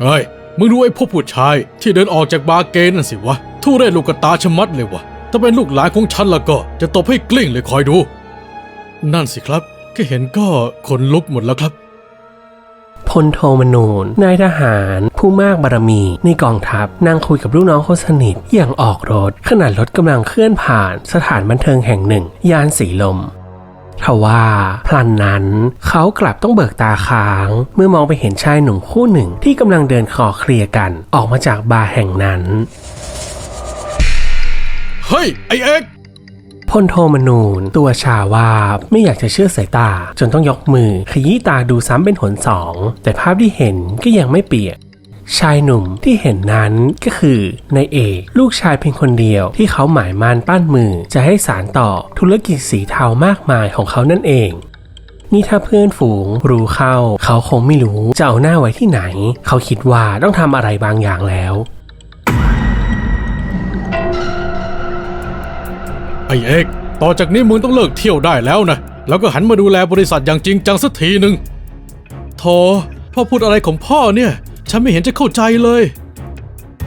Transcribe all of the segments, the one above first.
เฮ้ย มึงดูไอ้พวกผู้ชายที่เดินออกจากบาร์เกนนั่นสิวะ ทุเรศลูกกระตาชะมัดเลยวะ ถ้าเป็นลูกหลานของฉันแล้วก็จะตบให้กลิ้งเลยคอยดู นั่นสิครับ แค่เห็นก็ขนลุกหมดแล้วครับ พลโทมนูนนายทหารผู้มากบารมี ในกองทัพนั่งคุยกับลูกน้องคนสนิทอย่างออกรถขณะรถกำลังเคลื่อนผ่านสถานบันเทิงแห่งหนึ่ง ยานสีลม ทว่าพลันนั้นเขากลับต้องเบิกตาค้าง เมื่อมองไปเห็นชายหนุ่มคู่หนึ่งที่กำลังเดินคลอเคลียร์กันออกมาจากบาร์แห่งนั้น เฮ้ย ไอเอ็กพลโทมนูนตัวชาวาบไม่อยากจะเชื่อสายตา จนต้องยกมือขยี้ตาดูซ้ำเป็นหนสอง แต่ภาพที่เห็นก็ยังไม่เปลี่ยน ชายหนุ่มที่เห็นนั้นก็คือนายเอกลูกชายเพียงคนเดียวที่เขาหมายมั่นปั้นมือจะให้สารต่อธุรกิจสีเทามากมายของเขานั่นเอง นี่ถ้าเพื่อนฝูงรู้เข้า เขาคงไม่รู้จะเอาหน้าไว้ที่ไหน เขาคิดว่าต้องทำอะไรบางอย่างแล้วไอเอกต่อจากนี้มึงต้องเลิกเที่ยวได้แล้วนะ แล้วก็หันมาดูแลบริษัทอย่างจริงจังสักทีหนึ่งโธ่พ่อพูดอะไรของพ่อเนี่ย ฉันไม่เห็นจะเข้าใจเลย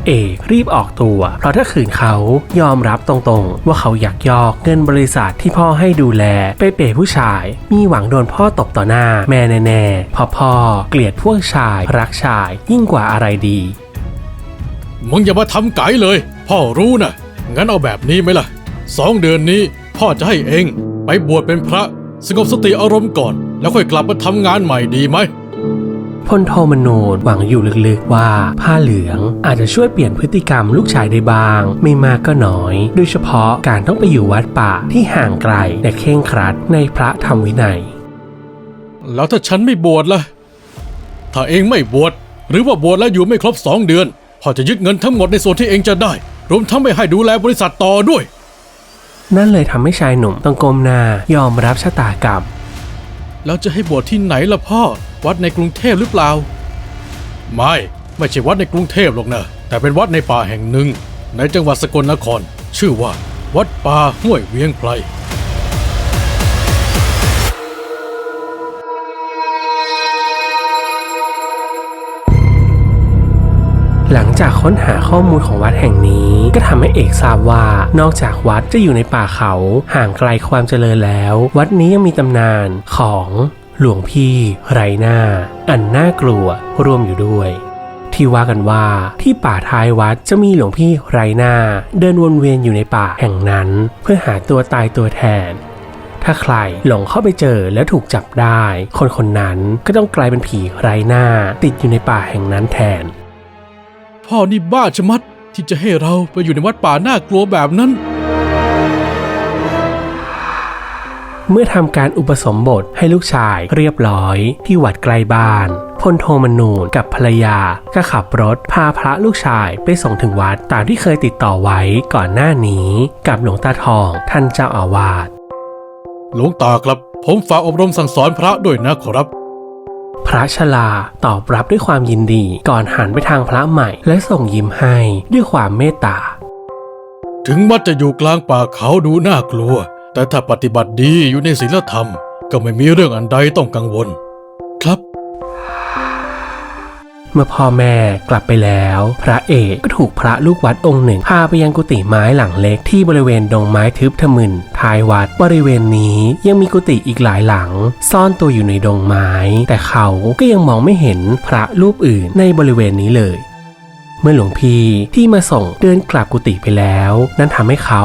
เอกรีบออกตัว เพราะถ้าขืนเขายอมรับตรงๆ ว่าเขาอยากยอกเงินบริษัทที่พ่อให้ดูแล ไปเปย์ผู้ชาย มีหวังโดนพ่อตบต่อหน้า แม่แน่ๆเพราะพ่อเกลียดพวกชาย รักชายยิ่งกว่าอะไรดี มึงอย่ามาทำไก่เลย พ่อรู้นะงั้นเอาแบบนี้ไหมล่ะสองเดือนนี้พ่อจะให้เอง ไปบวชเป็นพระ สงบสติอารมณ์ก่อน แล้วค่อยกลับมาทำงานใหม่ดีไหม พลโทมนูนหวังอยู่ลึกๆว่า ผ้าเหลืองอาจจะช่วยเปลี่ยนพฤติกรรมลูกชายได้บ้าง ไม่มากก็น้อย โดยเฉพาะการต้องไปอยู่วัดป่าที่ห่างไกลและเคร่งครัดในพระธรรมวินัย แล้วถ้าฉันไม่บวชล่ะ ถ้าเองไม่บวชหรือว่าบวชแล้วอยู่ไม่ครบสองเดือนพ่อจะยึดเงินทั้งหมดในส่วนที่เองจะได้ รวมทั้งไม่ให้ดูแลบริษัทต่อด้วย นั่นเลยทำให้ชายหนุ่มต้องก้มหน้ายอมรับชะตากรรมแล้วจะให้บวชที่ไหนล่ะพ่อ วัดในกรุงเทพหรือเปล่า ไม่ไม่ใช่วัดในกรุงเทพหรอกนะ แต่เป็นวัดในป่าแห่งหนึ่ง ในจังหวัดสกลนคร ชื่อว่า วัดป่าห้วยเวียงไพรหลังจากค้นหาข้อมูลของวัดแห่งนี้ ก็ทำให้เอกทราบว่านอกจากวัดจะอยู่ในป่าเขาห่างไกลความเจริญแล้ว วัดนี้ยังมีตำนานของ หลวงพี่ไรหน้า อันน่ากลัวร่วมอยู่ด้วย ที่ว่ากันว่าที่ป่าท้ายวัดจะมีหลวงพี่ไรหน้า เดินวนเวียนอยู่ในป่าแห่งนั้น เพื่อหาตัวตายตัวแทน ถ้าใครหลงเข้าไปเจอแล้วถูกจับได้ คนคนนั้นก็ต้องกลายเป็นผีไรหน้า ติดอยู่ในป่าแห่งนั้นแทน พ่อนี่บ้าชะมัดที่จะให้เราไปอยู่ในวัดป่าน่ากลัวแบบนั้น เมื่อทำการอุปสมบทให้ลูกชายเรียบร้อยที่วัดใกล้บ้านพลโทมนูนกับภรรยาก็ขับรถพาพระลูกชายไปส่งถึงวัดตามที่เคยติดต่อไว้ก่อนหน้านี้กับหลวงตาทองท่านเจ้าอาวาสหลวงตาครับ ผมฝากอบรมสั่งสอนพระด้วยนะขอรับ พระชลาตอบรับด้วยความยินดีก่อนหันไปทางพระใหม่ และส่งยิ้มให้ด้วยความเมตตา ถึงวัดจะอยู่กลางป่าเขาดูน่ากลัว แต่ถ้าปฏิบัติดีอยู่ในศีลธรรม ก็ไม่มีเรื่องอันใดต้องกังวล ครับ เมื่อพ่อแม่กลับไปแล้ว พระเอกก็ถูกพระลูกวัดองค์หนึ่ง พาไปยังกุฏิไม้หลังเล็กที่บริเวณดงไม้ทึบทะมึนท้ายวัดบริเวณนี้ยังมีกุฏิอีกหลายหลัง ซ่อนตัวอยู่ในดงไม้ แต่เขาก็ยังมองไม่เห็นพระรูปอื่นในบริเวณนี้เลย เมื่อหลวงพี่ที่มาส่งเดินกลับกุฏิไปแล้ว นั่นทำให้เขา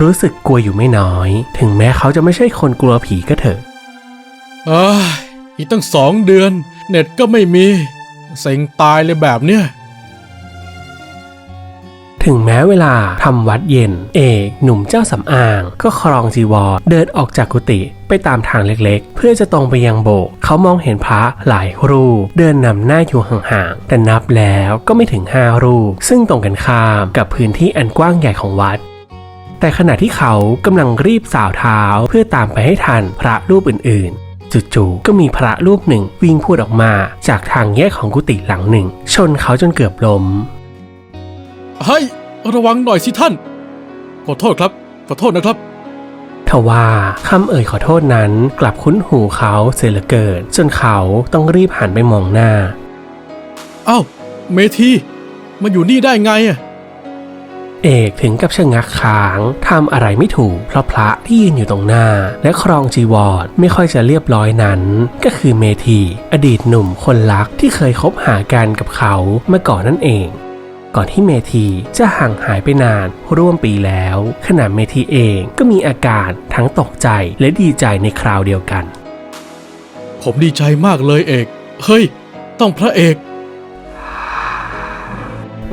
รู้สึกกลัวอยู่ไม่น้อย ถึงแม้เขาจะไม่ใช่คนกลัวผีก็เถอะอ้ายอีกตั้งสองเดือน เน็ตก็ไม่มีเซ็งตายเลยแบบเนี้ย ถึงแม้เวลาทำวัดเย็น เอกหนุ่มเจ้าสำอาง ก็ครองจีวรเดินออกจากกุฏิไปตามทางเล็กๆ เพื่อจะตรงไปยังโบสถ์เขามองเห็นพระหลายรูป เดินนำหน้าอยู่ห่างๆ แต่นับแล้วก็ไม่ถึงห้ารูป ซึ่งตรงกันข้ามกับพื้นที่อันกว้างใหญ่ของวัดแต่ขณะที่เขากำลังรีบสาวเท้าเพื่อตามไปให้ทันพระรูปอื่นๆ จู่ๆก็มีพระรูปหนึ่งวิ่งพูดออกมาจากทางแยกของกุฏิหลังหนึ่ง ชนเขาจนเกือบล้ม เฮ้ยระวังหน่อยสิท่าน ขอโทษครับ ขอโทษนะครับทว่าคำเอ่ยขอโทษนั้นกลับคุ้นหูเขาเสียเหลือเกินจนเขาต้องรีบหันไปมองหน้า เอ้า เมทีมาอยู่นี่ได้ไงอะเอกถึงกับชะงักค้างทำอะไรไม่ถูกเพราะพระที่ยืนอยู่ตรงหน้า และครองจีวรไม่ค่อยจะเรียบร้อยนั้น ก็คือเมธีอดีตหนุ่มคนรักที่เคยคบหากันกับเขาเมื่อก่อนนั่นเอง ก่อนที่เมธีจะห่างหายไปนานร่วมปีแล้ว ขณะเมธีเองก็มีอาการทั้งตกใจและดีใจในคราวเดียวกัน ผมดีใจมากเลยเอก เฮ้ย ต้องพระเอก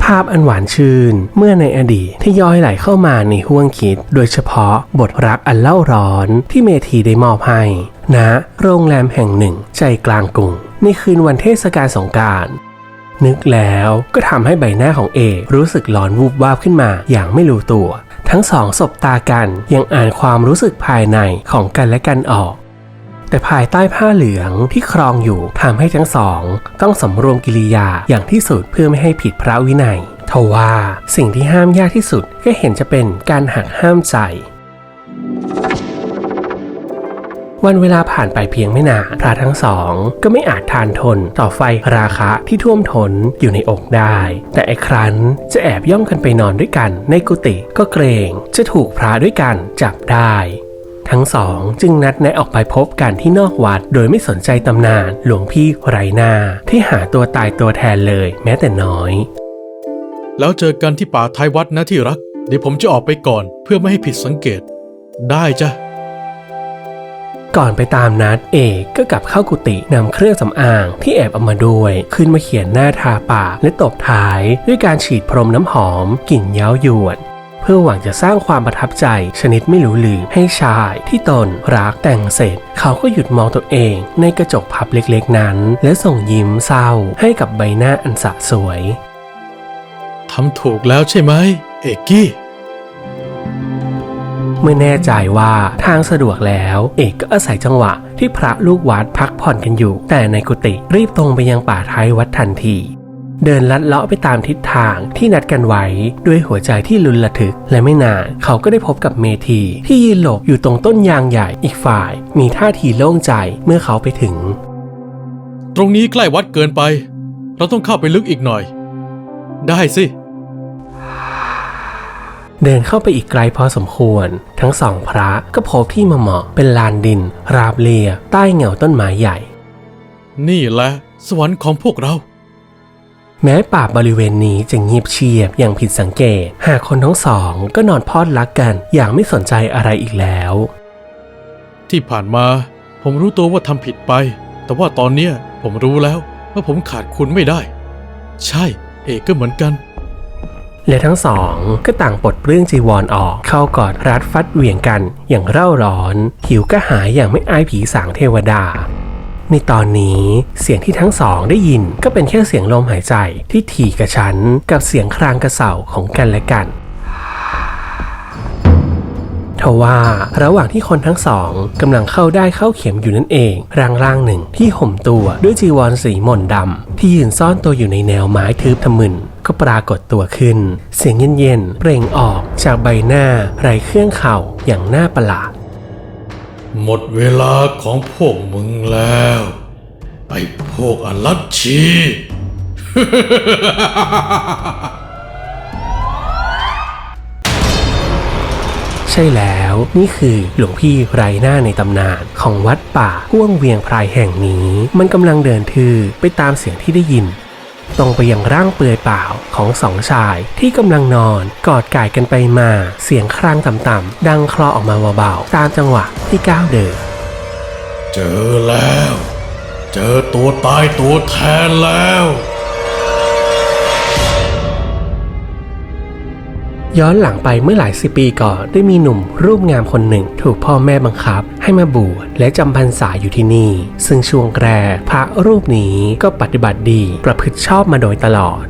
ภาพอันหวานชื่น เมื่อในอดีตที่ย้อยไหลเข้ามาในห้วงคิด โดยเฉพาะบทรักอันเล่าร้อนที่เมธีได้มอบให้ณนะโรงแรมแห่งหนึ่งใจกลางกรุงในคืนวันเทศกาลสงกราร นึกแล้วก็ทำให้ใบหน้าของเอกรู้สึกร้อนวูบวาบขึ้นมาอย่างไม่รู้ตัว ทั้งสองสบตากันยังอ่านความรู้สึกภายในของกันและกันออก แต่ภายใต้ผ้าเหลืองที่ครองอยู่ทำให้ทั้งสอง ต้องสำรวมกิริยาอย่างที่สุดเพื่อไม่ให้ผิดพระวินัยทว่าสิ่งที่ห้ามยากที่สุดก็เห็นจะเป็นการหักห้ามใจ วันเวลาผ่านไปเพียงไม่นานพระทั้งสอง ก็ไม่อาจทานทนต่อไฟราคะที่ท่วมท้นอยู่ในอกได้ แต่ไอ้ครั้นจะแอบย่องกันไปนอนด้วยกัน ในกุฏิก็เกรงจะถูกพระด้วยกันจับได้ทั้งสองจึงนัดแนะออกไปพบกันที่นอกวัด โดยไม่สนใจตำนานหลวงพี่ไรนาที่หาตัวตายตัวแทนเลยแม้แต่น้อย แล้วเจอกันที่ป่าท้ายวัดนะที่รัก เดี๋ยวผมจะออกไปก่อนเพื่อไม่ให้ผิดสังเกต ได้จ้ะ ก่อนไปตามนัดเอกก็กลับเข้ากุฏินำเครื่องสำอางที่แอบเอามาด้วย ขึ้นมาเขียนหน้าทาปากและตบท้าย ด้วยการฉีดพรมน้ำหอมกลิ่นเย้ายวนเพื่อหวังจะสร้างความประทับใจชนิดไม่รู้ลืมให้ชายที่ตนรักแต่งเสร็จ เขาก็หยุดมองตัวเองในกระจกพับเล็กๆนั้น และส่งยิ้มเศร้าให้กับใบหน้าอันสะสวยทำถูกแล้วใช่ไหม เอกกี้ เมื่อแน่ใจว่าทางสะดวกแล้ว เอกก็อาศัยจังหวะที่พระลูกวัดพักผ่อนกันอยู่ แต่ในกุฏิรีบตรงไปยังป่าท้ายวัดทันที เดินลัดเลาะไปตามทิศทางที่นัดกันไว้ด้วยหัวใจที่ลุนระทึก และไม่นานเขาก็ได้พบกับเมทีที่ยืนหลบอยู่ตรงต้นยางใหญ่อีกฝ่าย มีท่าทีโล่งใจเมื่อเขาไปถึง ตรงนี้ใกล้วัดเกินไป เราต้องเข้าไปลึกอีกหน่อย ได้สิ เดินเข้าไปอีกไกลพอสมควร ทั้งสองพระก็พบที่เหมาะๆเป็นลานดิน ราบเรียบใต้เงาต้นไม้ใหญ่ นี่แหละสวรรค์ของพวกเรา แม้ป่าบริเวณนี้จะเงียบเชียบอย่างผิดสังเกต หากคนทั้งสองก็นอนพอดรักกันอย่างไม่สนใจอะไรอีกแล้ว ที่ผ่านมาผมรู้ตัวว่าทำผิดไป แต่ว่าตอนเนี้ยผมรู้แล้วว่าผมขาดคุณไม่ได้ ใช่ เอกก็เหมือนกัน และทั้งสองก็ต่างปลดเปลื้องจีวรออก เข้ากอดรัดฟัดเหวี่ยงกันอย่างเร่าร้อน หิวก็หายอย่างไม่อายผีสางเทวดาในตอนนี้เสียงที่ทั้งสองได้ยินก็เป็นแค่เสียงลมหายใจที่ถี่กระชั้นกับเสียงครางกระเสาของกันและกัน ทว่า ระหว่างที่คนทั้งสองกำลังเข้าได้เข้าเข็มอยู่นั่นเองร่างร่างหนึ่งที่ห่มตัวด้วยจีวรสีหม่นดำที่ยืนซ่อนตัวอยู่ในแนวไม้ทึบทะมึนก็ปรากฏตัวขึ้น เสียงเย็นๆเปล่งออกจากใบหน้าไร้เครื่องเข่าอย่างน่าประหลาด หมดเวลาของพวกมึงแล้ว ไอ้พวกอลัชชี ใช่แล้วนี่คือหลวงพี่ไร้หน้าในตำนานของวัดป่าห้วงเวียงพรายแห่งนี้ มันกำลังเดินทื่อไปตามเสียงที่ได้ยิน ตรงไปยังร่างเปลือยเปล่าของสองชายที่กำลังนอนกอดก่ายกันไปมา เสียงครางต่ำๆดังคลอออกมาเบาๆตามจังหวะที่ก้าวเดินเจอแล้ว เจอตัวตายตัวแทนแล้ว ย้อนหลังไปเมื่อหลายสิบปีก่อนได้มีหนุ่มรูปงามคนหนึ่ง ถูกพ่อแม่บังคับ ให้มาบวชและจำพรรษาอยู่ที่นี่ ซึ่งช่วงแรกพระรูปนี้ก็ปฏิบัติดีประพฤติชอบมาโดยตลอด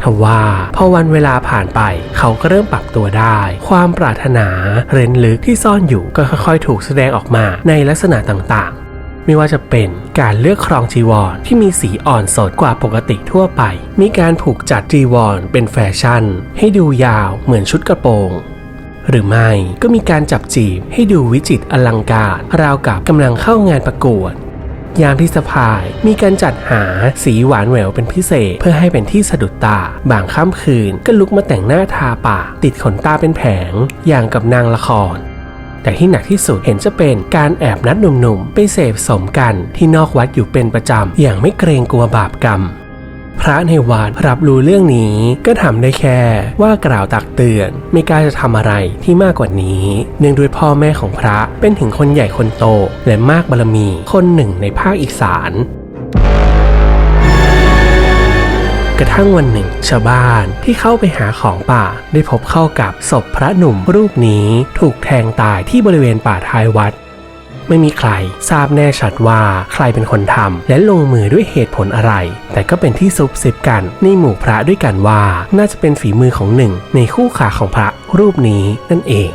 ทว่าพอวันเวลาผ่านไปเขาก็เริ่มปรับตัวได้ ความปรารถนาเร้นลึกที่ซ่อนอยู่ก็ค่อยๆ ถูกแสดงออกมาในลักษณะต่างๆ ไม่ว่าจะเป็นการเลือกครองจีวรที่มีสีอ่อนสดกว่าปกติทั่วไป มีการผูกจัดจีวรเป็นแฟชั่น ให้ดูยาวเหมือนชุดกระโปรงหรือไม่ก็มีการจับจีบให้ดูวิจิตรอลังการราวกับกำลังเข้างานประกวด ยามที่สะพายมีการจัดหาสีหวานแหววเป็นพิเศษเพื่อให้เป็นที่สะดุดตา บางค่ำคืนก็ลุกมาแต่งหน้าทาปากติดขนตาเป็นแผง อย่างกับนางละคร แต่ที่หนักที่สุดเห็นจะเป็นการแอบนัดหนุ่มๆ ไปเสพสมกันที่นอกวัดอยู่เป็นประจำ อย่างไม่เกรงกลัวบาปกรรมพระในวัดรับรู้เรื่องนี้ก็ทำได้แค่ว่ากล่าวตักเตือน ไม่กล้าจะทำอะไรที่มากกว่านี้ เนื่องด้วยพ่อแม่ของพระเป็นถึงคนใหญ่คนโต และมากบารมีคนหนึ่งในภาคอีสาน กระทั่งวันหนึ่ง ชาวบ้านที่เข้าไปหาของป่าได้พบเข้ากับศพพระหนุ่มรูปนี้ถูกแทงตายที่บริเวณป่าท้ายวัด ไม่มีใครทราบแน่ชัดว่าใครเป็นคนทำและลงมือด้วยเหตุผลอะไร แต่ก็เป็นที่ซุบซิบกันในหมู่พระด้วยกันว่า น่าจะเป็นฝีมือของหนึ่ง ในคู่ขาของพระรูปนี้นั่นเอง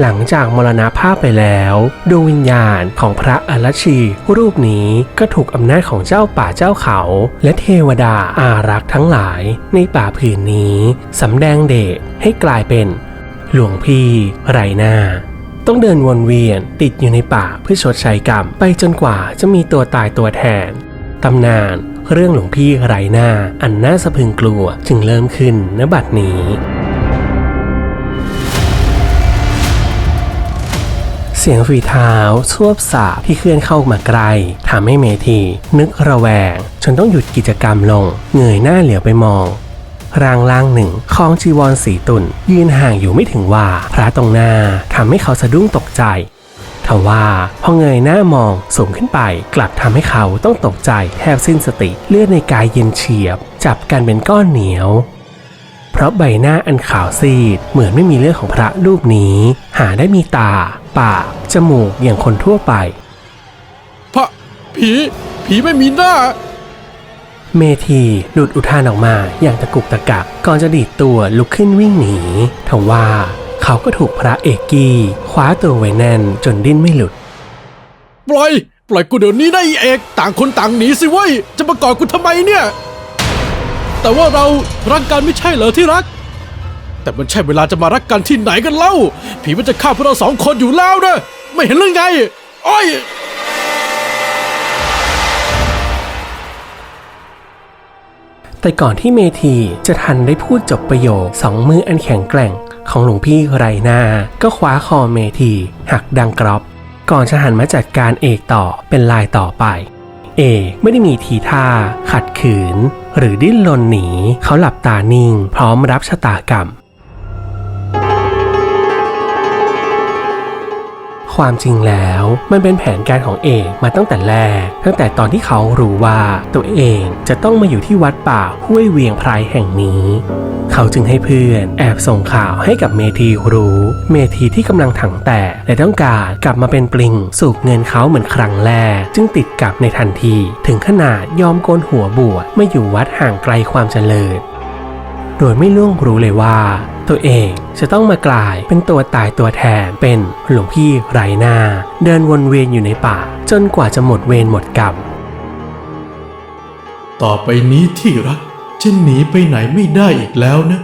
หลังจากมรณภาพไปแล้วดวงวิญญาณของพระอรชี รูปนี้ก็ถูกอำนาจของเจ้าป่าเจ้าเขา และเทวดาอารักษ์ทั้งหลาย ในป่าผืนนี้สำแดงเดชให้กลายเป็น หลวงพี่ไรหน้า ต้องเดินวนเวียนติดอยู่ในป่าเพื่อชดใช้กรรมไปจนกว่าจะมีตัวตายตัวแทนตำนานเรื่องหลวงพี่ไรหน้าอันน่าสะพรึงกลัวจึงเริ่มขึ้นณบัดนี้ เสียงฝีเท้าชวบสาบที่เคลื่อนเข้ามาไกลทำให้เมที นึกระแวงจนต้องหยุดกิจกรรมลง เงยหน้าเหลียวไปมองร่างล่างหนึ่งคล้องจีวรสีตุนยืนห่างอยู่ไม่ถึงว่าพระตรงหน้าทำให้เขาสะดุ้งตกใจทว่าพอเงยหน้ามองสูงขึ้นไป กลับทำให้เขาต้องตกใจแทบสิ้นสติเลือดในกายเย็นเฉียบ จับกันเป็นก้อนเหนียว เพราะใบหน้าอันขาวซีดเหมือนไม่มีเลือดของพระรูปนี้ หาได้มีตา ปาก จมูกอย่างคนทั่วไป พระผี ผีไม่มีหน้า เมทีหลุดอุทานออกมาอย่างตะกุกตะกักก่อนจะดีดตัวลุกขึ้นวิ่งหนีทว่าเขาก็ถูกพระเอกกี้คว้าตัวไว้แน่นจนดิ้นไม่หลุด ปล่อย ปล่อยกูเดี๋ยวนี้นะอีเอก ต่างคนต่างหนีสิเว้ย จะมากอดกูทำไมเนี่ย แต่ว่าเรารักกันไม่ใช่เหรอที่รัก แต่มันใช่เวลาจะมารักกันที่ไหนกันเล่า ผีมันจะฆ่าพวกเราสองคนอยู่แล้วนะ ไม่เห็นเรื่องไง อ้อยแต่ก่อนที่เมทีจะทันได้พูดจบประโยคสองมืออันแข็งแกร่งของหลวงพี่ไรนาก็คว้าคอเมทีหักดังกรอบ ก่อนจะหันมาจัดการเอกต่อเป็นลายต่อไป เอกไม่ได้มีทีท่า ขัดขืน หรือดิ้นรนหนี เขาหลับตานิ่ง พร้อมรับชะตากรรม ความจริงแล้วมันเป็นแผนการของเอกมาตั้งแต่แรก ตั้งแต่ตอนที่เขารู้ว่าตัวเองจะต้องมาอยู่ที่วัดป่าห้วยเวียงไพรแห่งนี้ เขาจึงให้เพื่อนแอบส่งข่าวให้กับเมทีรู้ เมทีที่กำลังถังแตกและต้องการกลับมาเป็นปลิงสูบเงินเขาเหมือนครั้งแรก จึงติดกับในทันที ถึงขนาดยอมโกนหัวบวชไม่อยู่วัดห่างไกลความเจริญโดยไม่ล่วงรู้เลยว่า ตัวเองจะต้องมากลายเป็นตัวตายตัวแทนเป็นหลวงพี่ไรหน้า เดินวนเวียนอยู่ในป่า จนกว่าจะหมดเวรหมดกรรมต่อไปนี้ที่รักฉันหนีไปไหนไม่ได้อีกแล้วนะ